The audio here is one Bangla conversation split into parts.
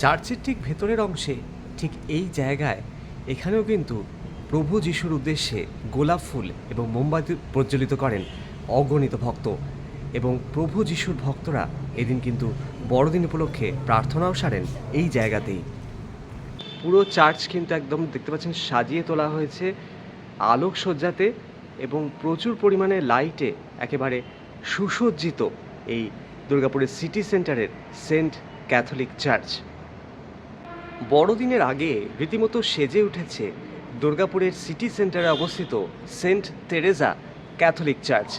চার্চের ঠিক ভেতরের অংশে, ঠিক এই জায়গায়, এখানেও কিন্তু প্রভু যিশুর উদ্দেশ্যে গোলাপ ফুল এবং মোমবাতি প্রজ্বলিত করেন অগণিত ভক্ত। এবং প্রভু যিশুর ভক্তরা এদিন কিন্তু বড়দিন উপলক্ষে প্রার্থনাও সারেন এই জায়গাতেই। পুরো চার্চ কিন্তু একদম দেখতে পাচ্ছেন সাজিয়ে তোলা হয়েছে আলোকসজ্জাতে এবং প্রচুর পরিমাণে লাইটে একেবারে সুসজ্জিত এই দুর্গাপুরের সিটি সেন্টারের সেন্ট ক্যাথলিক চার্চ। বড়দিনের আগে রীতিমতো সেজে উঠেছে দুর্গাপুরের সিটি সেন্টারে অবস্থিত সেন্ট তেরেজা ক্যাথলিক চার্চ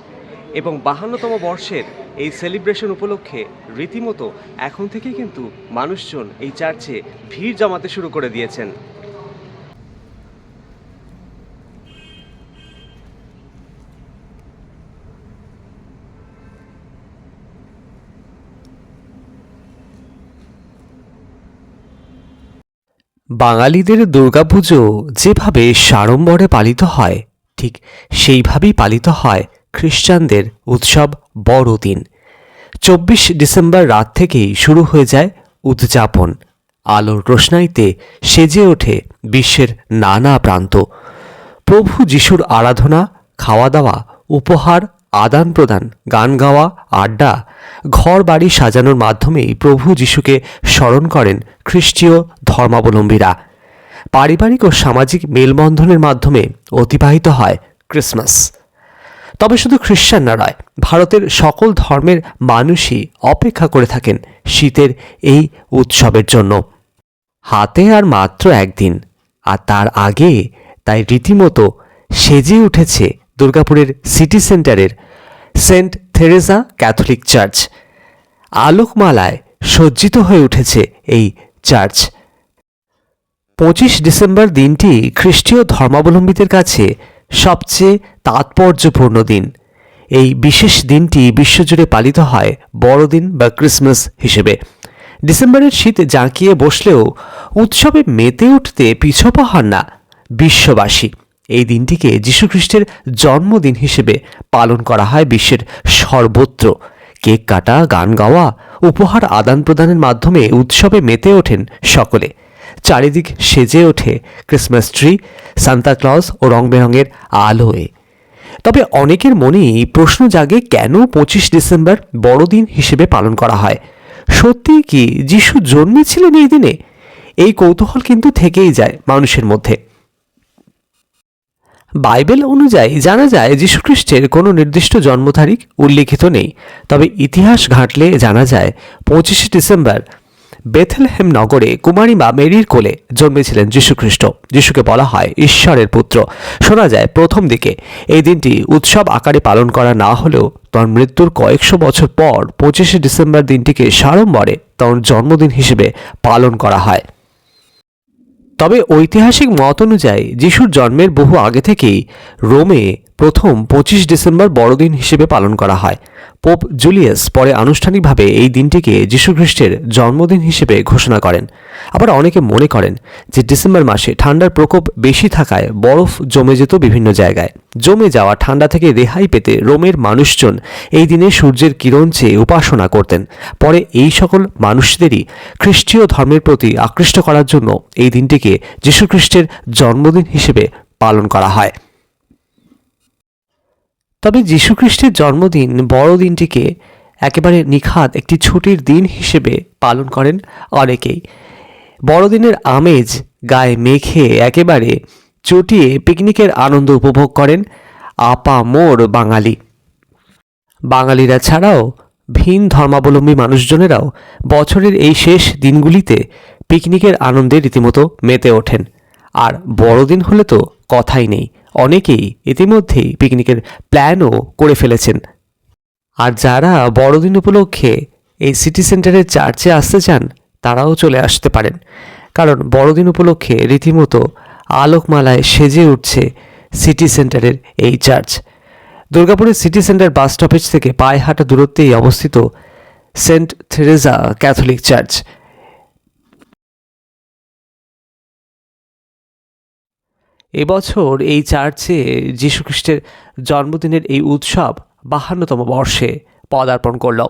এবং বাহান্নতম বর্ষের এই সেলিব্রেশন উপলক্ষে রীতিমতো এখন থেকেই কিন্তু মানুষজন এই চার্চে ভিড় জমাতে শুরু করে দিয়েছেন। বাঙালিদের দুর্গাপুজো যেভাবে সাড়ম্বরে পালিত হয়, ঠিক সেইভাবেই পালিত হয় খ্রিস্টানদের উৎসব বড়দিন। চব্বিশ ডিসেম্বর রাত থেকেই শুরু হয়ে যায় উদযাপন। আলোর রোশনাইতে সেজে ওঠে বিশ্বের নানা প্রান্ত। প্রভু যিশুর আরাধনা, খাওয়া দাওয়া, উপহার আদান প্রদান গান গাওয়া, আড্ডা ঘর বাড়ি সাজানোর মাধ্যমেই প্রভু যিশুকে স্মরণ করেন খ্রিস্টীয় ধর্মাবলম্বীরা। পারিবারিক ও সামাজিক মেলবন্ধনের মাধ্যমে অতিবাহিত হয় ক্রিসমাস। তবে শুধু খ্রিস্টানরা নয়, ভারতের সকল ধর্মের মানুষই অপেক্ষা করে থাকেন শীতের এই উৎসবের জন্য। হাতে আর মাত্র একদিন, আর তার আগে তাই রীতিমতো সেজে উঠেছে দুর্গাপুরের সিটি সেন্টারের সেন্ট থেরেসা ক্যাথলিক চার্চ। আলোকমালায় সজ্জিত হয়ে উঠেছে এই চার্চ। পঁচিশ ডিসেম্বর দিনটি খ্রিস্টীয় ধর্মাবলম্বীদের কাছে সবচেয়ে তাৎপর্যপূর্ণ দিন। এই বিশেষ দিনটি বিশ্বজুড়ে পালিত হয় বড়দিন বা ক্রিসমাস হিসেবে। ডিসেম্বরের শীত জাঁকিয়ে বসলেও উৎসবে মেতে উঠতে পিছপা হন না বিশ্ববাসী। এই দিনটিকে যীশুখ্রিস্টের জন্মদিন হিসেবে পালন করা হয় বিশ্বের সর্বত্র। কেক কাটা, গান গাওয়া, উপহার আদান প্রদানের মাধ্যমে উৎসবে মেতে ওঠেন সকলে। চারিদিক সেজে ওঠে ক্রিসমাস ট্রি সান্তাক্লজ ও রং বেরঙের আলোয়। তবে অনেকের মনেই প্রশ্ন জাগে, কেন পঁচিশ ডিসেম্বর বড়দিন হিসেবে পালন করা হয়? সত্যি কি যিশু জন্মেছিলেন এই দিনে? এই কৌতূহল কিন্তু থেকেই যায় মানুষের মধ্যে। বাইবেল অনুযায়ী জানা যায় যীশুখ্রিস্টের কোনো নির্দিষ্ট জন্ম তারিখ উল্লিখিত নেই। তবে ইতিহাস ঘাঁটলে জানা যায়, পঁচিশে ডিসেম্বর, বেথেলহেম নগরে কুমারী মা মেরির কোলে জন্মেছিলেন যীশুখ্রিস্ট। যিশুকে বলা হয় ঈশ্বরের পুত্র। শোনা যায়, প্রথম দিকে এই দিনটি উৎসব আকারে পালন করা না হলেও তার মৃত্যুর কয়েকশো বছর পর পঁচিশে ডিসেম্বর দিনটিকে সাড়ম্বরে তার জন্মদিন হিসেবে পালন করা হয়। তবে ঐতিহাসিক মত অনুযায়ী যিশুর জন্মের বহু আগে থেকেই রোমে প্রথম পঁচিশ ডিসেম্বর বড়দিন হিসেবে পালন করা হয়। পোপ জুলিয়াস পরে আনুষ্ঠানিকভাবে এই দিনটিকে যীশুখ্রিস্টের জন্মদিন হিসেবে ঘোষণা করেন। আবার অনেকে মনে করেন যে ডিসেম্বর মাসে ঠান্ডার প্রকোপ বেশি থাকায় বরফ জমে যেত বিভিন্ন জায়গায়। জমে যাওয়া ঠান্ডা থেকে রেহাই পেতে রোমের মানুষজন এই দিনে সূর্যের কিরণ চেয়ে উপাসনা করতেন। পরে এই সকল মানুষদেরই খ্রিস্টীয় ধর্মের প্রতি আকৃষ্ট করার জন্য এই দিনটিকে যীশুখ্রিস্টের জন্মদিন হিসেবে পালন করা হয়। তবে যীশুখ্রিস্টের জন্মদিন বড়দিনটিকে একেবারে নিখাত একটি ছুটির দিন হিসেবে পালন করেন অনেকেই। বড়দিনের আমেজ গায়ে মেখে একেবারে চটিয়ে পিকনিকের আনন্দ উপভোগ করেন আপা মোর বাঙালি। বাঙালিরা ছাড়াও ভিন ধর্মাবলম্বী মানুষজনেরাও বছরের এই শেষ দিনগুলিতে পিকনিকের আনন্দে রীতিমতো মেতে ওঠেন। আর বড়দিন হলে তো কথাই নেই। অনেকেই ইতিমধ্যেই পিকনিকের প্ল্যানও করে ফেলেছেন। আর যারা বড়দিন উপলক্ষে এই সিটি সেন্টারের চার্চে আসতে চান, তারাও চলে আসতে পারেন। কারণ বড়দিন উপলক্ষে রীতিমতো আলোকমালায় সেজে উঠছে সিটি সেন্টারের এই চার্চ দুর্গাপুরের সিটি সেন্টার বাস স্টপেজ থেকে পায়ে হাঁটা দূরত্বেই অবস্থিত সেন্ট থেরেজা ক্যাথলিক চার্চ এবছর এই চার্চে যীশুখ্রিস্টের জন্মদিনের এই উৎসব বাহান্নতম বর্ষে পদার্পণ করল।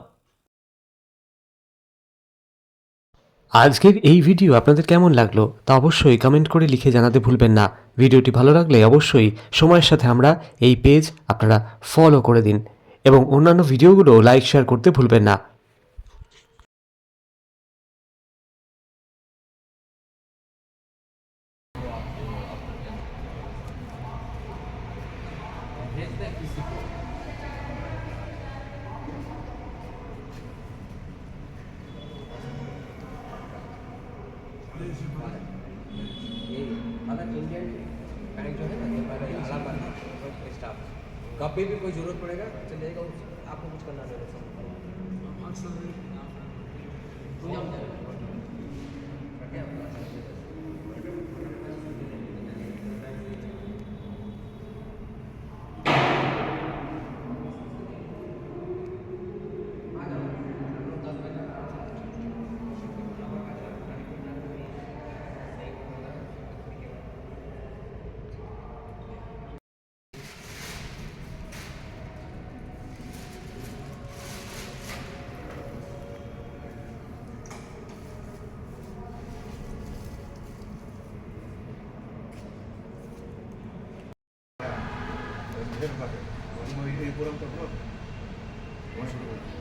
আজকের এই ভিডিও আপনাদের কেমন লাগল তা অবশ্যই কমেন্ট করে লিখে জানাতে ভুলবেন না। ভিডিওটি ভালো লাগলে অবশ্যই সময়ের সাথে আমরা এই পেজ আপনারা ফলো করে দিন এবং অন্যান্য ভিডিওগুলো লাইক শেয়ার করতে ভুলবেন না। इंडियन बैंक जो है ना ये पहले स्टाफ कभी भी कोई ज़रूरत पड़ेगा चलिएगा उस- आपको कुछ करना नहीं है? এই প্রোগ্রামটা তোমার শুরু করে।